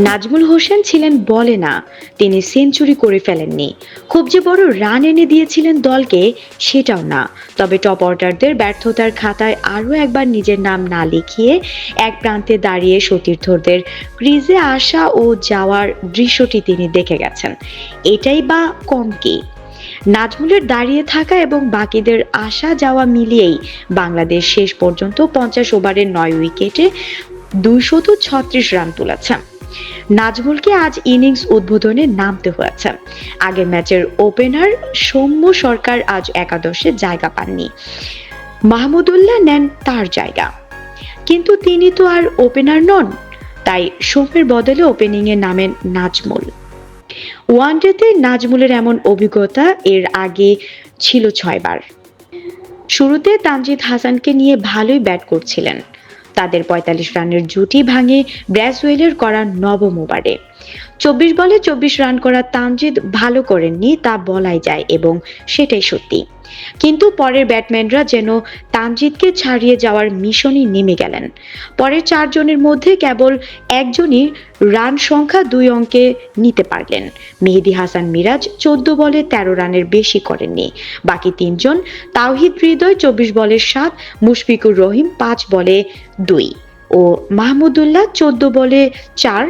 নাজমুল হোসেন ছিলেন বলে না। তিনি সেঞ্চুরি করে ফেলেননি। খুব যে বড় রান এনে দিয়েছিলেন দলকে, সেটাও না। তবে টপ অর্ডারদের ব্যর্থতার খাতায় আরও একবার নিজের নাম না লিখিয়ে এক প্রান্তে দাঁড়িয়ে সতীর্থদের ক্রিজে আসা ও যাওয়ার দৃশ্যটি তিনি দেখে গেছেন। এটাই বা কম কি? নাজমুলের দাঁড়িয়ে থাকা এবং বাকিদের আসা যাওয়া মিলিয়েই বাংলাদেশ শেষ পর্যন্ত পঞ্চাশ ওভারের নয় উইকেটে দুইশত ছত্রিশ রান তুলেছে। নাজমুলকে আজ ইনিংস উদ্বোধনে নামতে হয়েছে। আগের ম্যাচের ওপেনার সৌম্য সরকার আজ একাদশে জায়গা পাননি। মাহমুদুল্লাহ নেন তার জায়গা। কিন্তু তিনি তো আর ওপেনার নন, তাই সৌম্যের বদলে ওপেনিংয়ে নামেন নাজমুল। ওয়ানডেতে নাজমুলের এমন অভিজ্ঞতা এর আগে ছিল ছয়বার। শুরুতে তানজিদ হাসানকে নিয়ে ভালোই ব্যাট করছিলেন। তাদের পঁয়তাল্লিশ রানের জুটি ভাঙে ব্র্যাসওয়েলের করা নবম ওভারে। চব্বিশ বলে চব্বিশ রান করা তানজিদ ভালো করেননি তা বলাই যায় এবং সেটাই সত্যি। কিন্তু পরের ব্যাটম্যানরা যেন তানজিদকে ছাড়িয়ে যাওয়ার মিশনই নেমে গেলেন। পরের চারজনের মধ্যে কেবল একজনই রান সংখ্যা দুই অঙ্কে নিতে পারলেন। মেহেদি হাসান মিরাজ চোদ্দ বলে তেরো রানের বেশি করেননি। বাকি তিনজন তাওহিদ হৃদয় চব্বিশ বলে সাত, মুশফিকুর রহিম পাঁচ বলে দুই। ও মাহমুদুল্লাহ চোদ্দ বলে চার